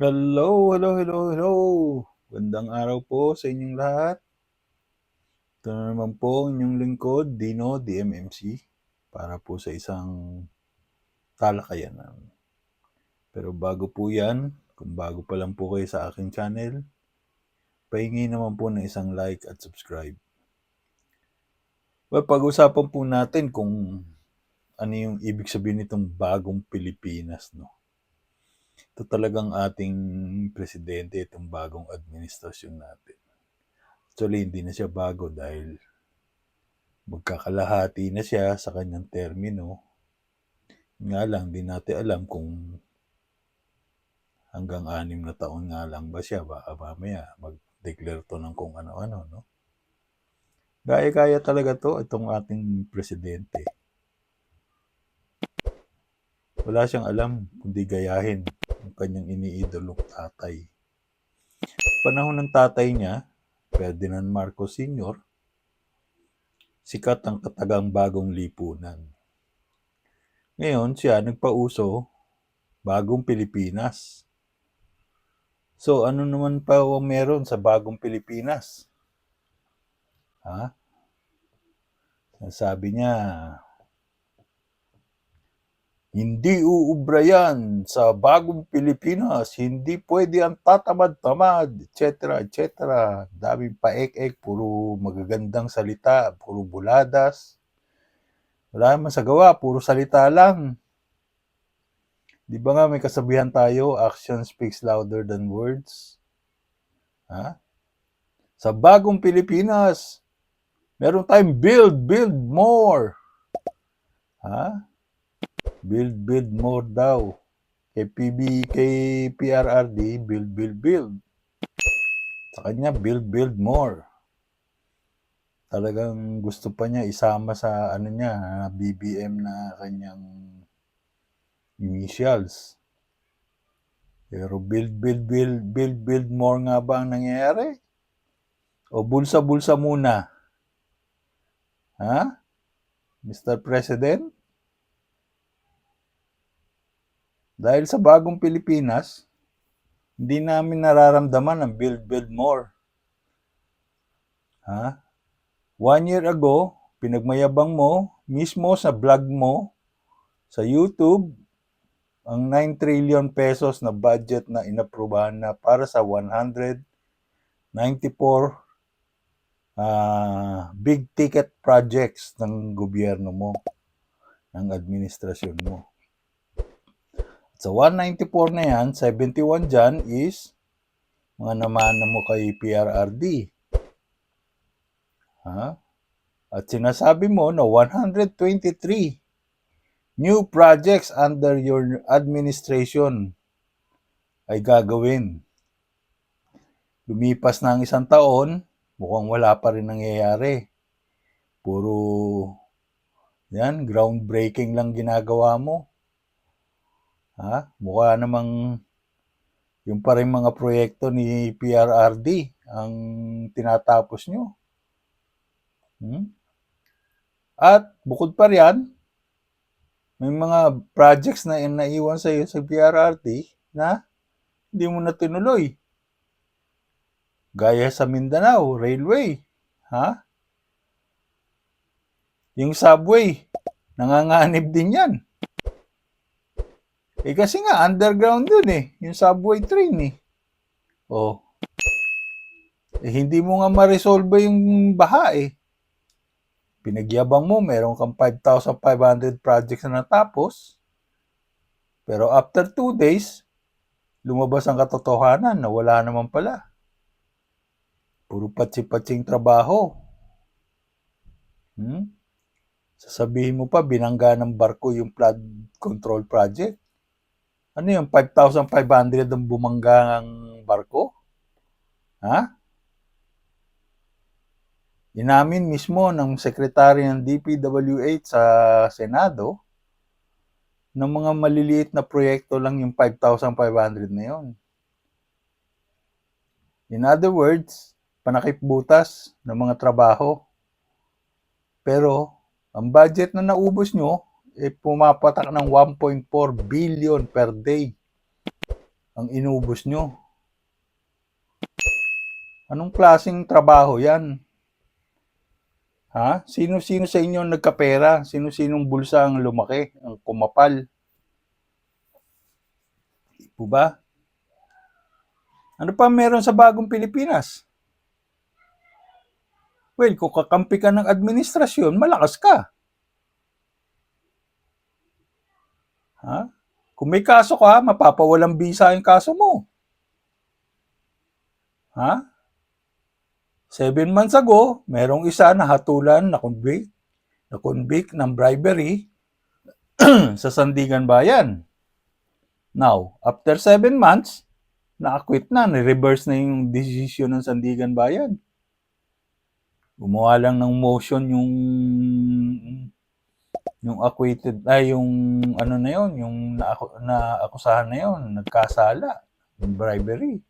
Hello, hello, hello, hello. Gandang araw po sa inyong lahat. Ito na naman po ang inyong lingkod, Dino, DMMC, para po sa isang talakayanan. Pero bago po yan, kung bago pa lang po kayo sa aking channel, pahingi naman po ng isang like at subscribe. Well, pag-usapan po natin kung ano yung ibig sabihin nitong bagong Pilipinas, no? Ito talagang ating presidente, itong bagong administrasyon natin. Actually, hindi na siya bago dahil magkakalahati na siya sa kanyang termino. Nga lang, di natin alam kung hanggang anim na taon nga lang ba siya. Baka mamaya mag-declare to ng kung ano-ano, no? Gaya-gaya talaga to, itong ating presidente. Wala siyang alam kundi gayahin kanyang iniidolong tatay. Panahon ng tatay niya, Ferdinand Marcos Sr., sikat ang katagang bagong lipunan. Ngayon, siya nagpauso bagong Pilipinas. So, ano naman pa ang meron sa bagong Pilipinas? Ha? Sabi niya, hindi uubra yan sa bagong Pilipinas. Hindi pwede ang tatamad-tamad, etc. etc. Daming paek-ek, puro magagandang salita, puro buladas. Wala naman sa gawa, puro salita lang. Di ba nga may kasabihan tayo, action speaks louder than words? Ha? Sa bagong Pilipinas, meron tayong build, build more. Ha? Build build more daw. Kay PB kay PRRD build build build. Sa kanya build build more. Talagang gusto pa niya isama sa ano niya, BBM na kanyang initials. Pero build build build build build more nga ba ang nangyayari? O bulsa-bulsa muna? Ha? Mr. President? Dahil sa bagong Pilipinas, hindi namin nararamdaman ang build, build more. Ha? One year ago, pinagmayabang mo, mismo sa vlog mo, sa YouTube, ang 9 trillion pesos na budget na inaprubahan na para sa 194 uh, big ticket projects ng gobyerno mo, ng administrasyon mo. Sa 194 na yan, 71 dyan is mga namana mo kay PRRD. Ha? At sinasabi mo na 123 new projects under your administration ay gagawin. Lumipas na ang isang taon, mukhang wala pa rin nangyayari. Puro yan, groundbreaking lang ginagawa mo. Ha? Mukha namang yung pa rin mga proyekto ni PRRD ang tinatapos nyo. Hmm? At bukod pa riyan, may mga projects na naiwan sa iyo sa PRRD na hindi mo na tinuloy. Gaya sa Mindanao, railway. Ha? Yung subway, nanganganib din yan. Eh kasi nga, underground dun eh. Yung subway train eh. Oh. Eh, hindi mo nga ma-resolve yung baha eh. Pinagyabang mo, meron kang 5,500 projects na natapos. Pero after 2 days, lumabas ang katotohanan na wala naman pala. Puro patsi-patsing trabaho. Hmm? Sasabihin mo pa, binangga ng barko yung flood control project. Ano yung 5,500 ang bumangga ng barko? Ha? Inamin mismo ng sekretary ng DPWH sa Senado ng mga maliliit na proyekto lang yung 5,500 na yon. In other words, panakip butas ng mga trabaho. Pero, ang budget na naubos nyo, eh, pumapatak ng 1.4 billion per day ang inubos nyo. Anong klaseng trabaho yan? Ha? Sino-sino sa inyo ang nagkapera? Sino-sinong bulsa ang lumaki, ang kumapal? Po ba? Ano pa meron sa bagong Pilipinas? Well, kung kakampi ka ng administrasyon, malakas ka. Ha? Kung may kaso ka, mapapawalang bisa yung kaso mo. Ha? Seven months ago, merong isa na hatulan na convict, na convict ng bribery sa Sandigan Bayan. Now, after seven months, na-acquit na, ni-reverse na yung decision ng Sandigan Bayan. Gumawa lang ng motion yung yung acquitted ay yung ano na yon yung na, naakusahan na yon nagkasala yung bribery.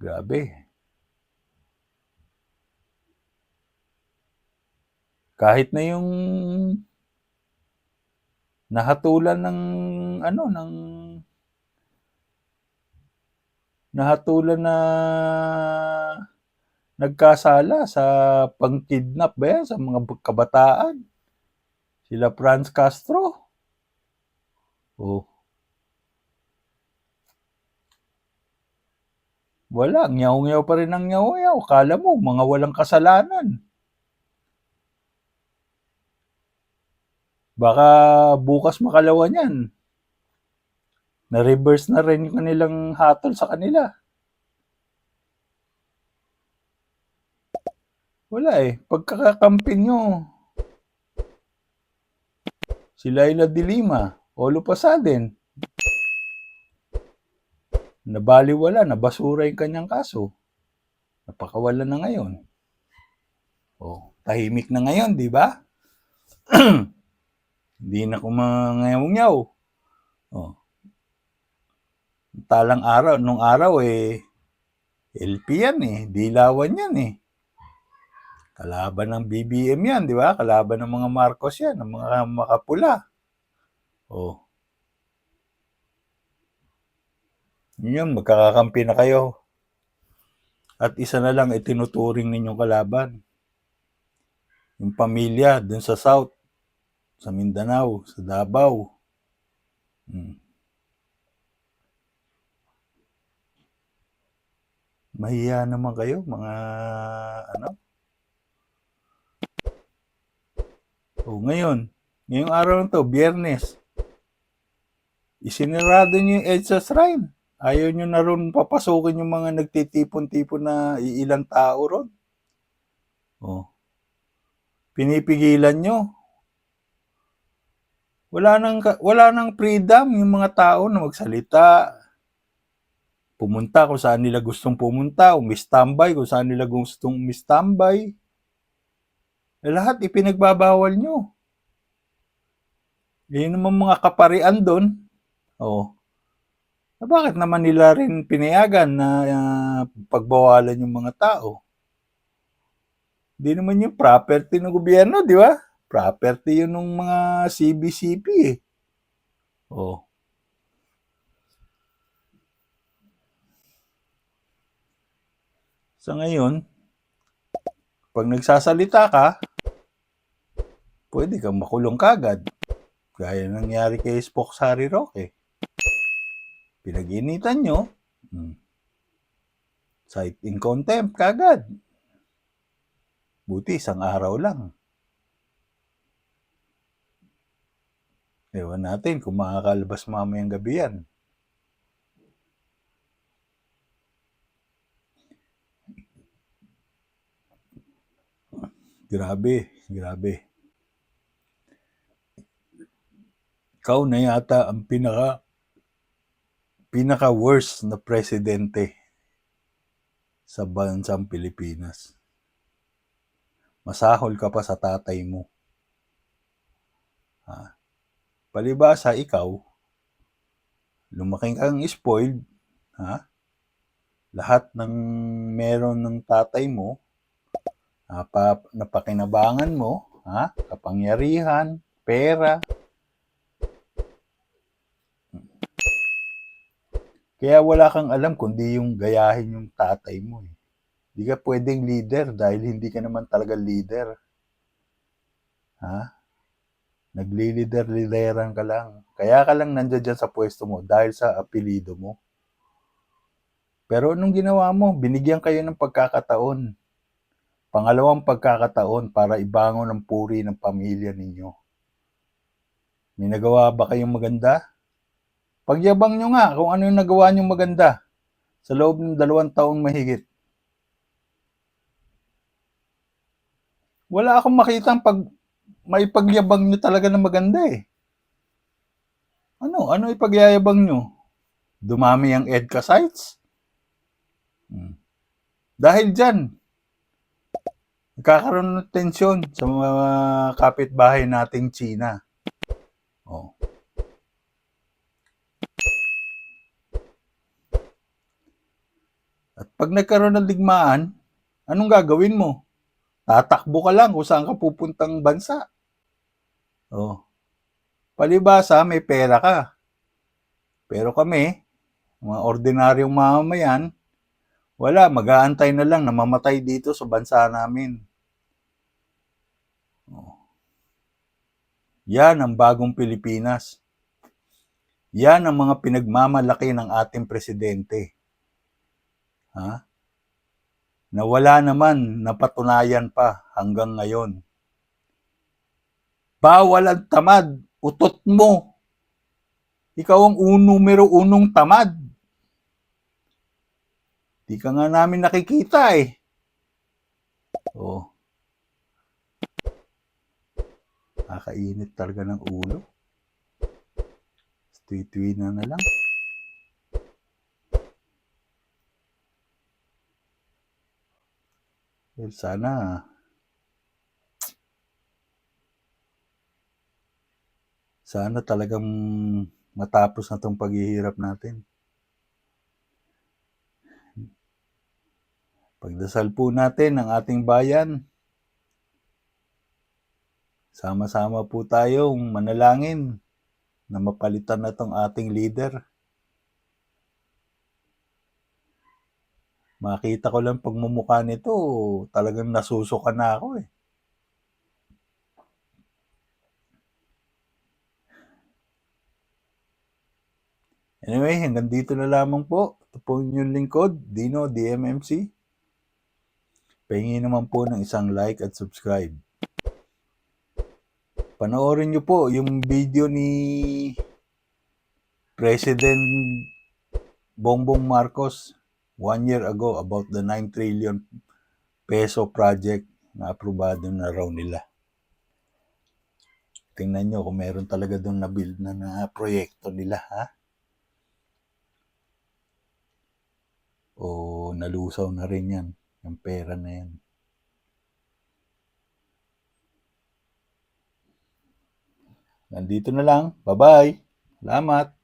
Grabe. Kahit na yung nahatulan ng ano ng nahatulan na nagkasala sa pangkidnap ba yan, sa mga kabataan. Sila Franz Castro. Oh. Wala, nyaw-nyaw pa rin ang nyaw-nyaw. Kala mo, mga walang kasalanan. Baka bukas makalawa niyan. Na-reverse na rin yung kanilang hatol sa kanila. Wala eh. Pagkakakampi nyo, si Laila de Lima, Olo Pasaden, nabaliwala, nabasura yung kanyang kaso. Napakawala na ngayon. Oh, tahimik na ngayon, di ba? Hindi na kumangayaw-ngayaw. Oh. Talang araw, nung araw eh, LP yan eh, dilawan yan eh. Kalaban ng BBM yan, di ba? Kalaban ng mga Marcos yan, ng mga makapula. Oh. Yun, magkakakampi na kayo. At isa na lang itinuturing ninyong kalaban. Yung pamilya dun sa South, sa Mindanao, sa Davao. Hmm. Mahiya naman kayo, mga ano, O ngayon, ngayong araw na to, biyernes, isinirado niyo yung EDSA Shrine. Ayaw niyo na ron papasukin yung mga nagtitipon-tipon na iilang tao ron. O. Pinipigilan nyo. Wala nang, wala nang freedom yung mga tao na magsalita. Pumunta kung saan nila gustong pumunta, umistambay kung saan nila gustong umistambay. Lahat ipinagbabawal nyo. Eh, naman mga kaparian doon. Oh. Na bakit naman nila rin pinayagan na uh, pagbawalan yung mga tao? Hindi naman yung property ng gobyerno, di ba? Property yun ng mga CBCP eh. Oh. Sa ngayon, pag nagsasalita ka, pwede kang makulong kagad. Gaya nangyari kay Spock Harry Roque. Pinag-initan nyo, hmm. cite in contempt kagad. Buti isang araw lang. Ewan natin kung makakalabas mamayang gabi yan. Grabe, grabe. Ikaw na yata ang pinaka pinaka worst na presidente sa bansang Pilipinas. Masahol ka pa sa tatay mo. Ha? Palibasa ikaw, lumaking kang spoiled, ha? Lahat ng meron ng tatay mo, napa, napakinabangan mo, ha? kapangyarihan, pera, Kaya wala kang alam kundi yung gayahin yung tatay mo eh. Hindi ka pwedeng leader dahil hindi ka naman talaga leader. Ha? Nagli-leader-lideran ka lang. Kaya ka lang nandiyan dyan sa pwesto mo dahil sa apelido mo. Pero anong ginawa mo? Binigyan kayo ng pagkakataon. Pangalawang pagkakataon para ibangon ang puri ng pamilya ninyo. May nagawa ba kayong maganda? Pagyabang nyo nga kung ano yung nagawa nyong maganda sa loob ng dalawang taon mahigit. Wala akong makita pag may pagyabang nyo talaga na maganda eh. Ano? Ano ipagyayabang nyo? Dumami ang EDCA sites? Hmm. Dahil dyan, nagkakaroon ng tensyon sa mga kapitbahay nating China. Oh. At pag nagkaroon ng digmaan, anong gagawin mo? Tatakbo ka lang kung saan ka pupuntang bansa. Oh. Palibasa, may pera ka. Pero kami, mga ordinaryong mamamayan, wala, mag-aantay na lang na mamatay dito sa bansa namin. Oh. Yan ang bagong Pilipinas. Yan ang mga pinagmamalaki ng ating presidente. Ha? Na wala naman napatunayan pa hanggang ngayon. Bawal ang tamad. Utot mo. Ikaw ang un numero unong tamad. Di ka nga namin nakikita eh. Oh. Nakakainit talaga ng ulo. Tui-tui na na lang. Well, sana sana talagang matapos na tong paghihirap natin. Pagdasal po natin ang ating bayan. Sama-sama po tayong manalangin na mapalitan na tong ating leader. Makita ko lang pagmumukha nito, talagang nasusuka na ako eh. Anyway, hanggang dito na lamang po. Ito po yung lingkod, Dino DMMC. Pahingi naman po ng isang like at subscribe. Panoorin nyo po yung video ni President Bongbong Marcos one year ago about the 9 trillion peso project na aprobado na raw nila. Tingnan nyo kung meron talaga doon na build na na proyekto nila, ha? O nalusaw na rin yan, yung pera na yan. Nandito na lang. Bye-bye. Salamat.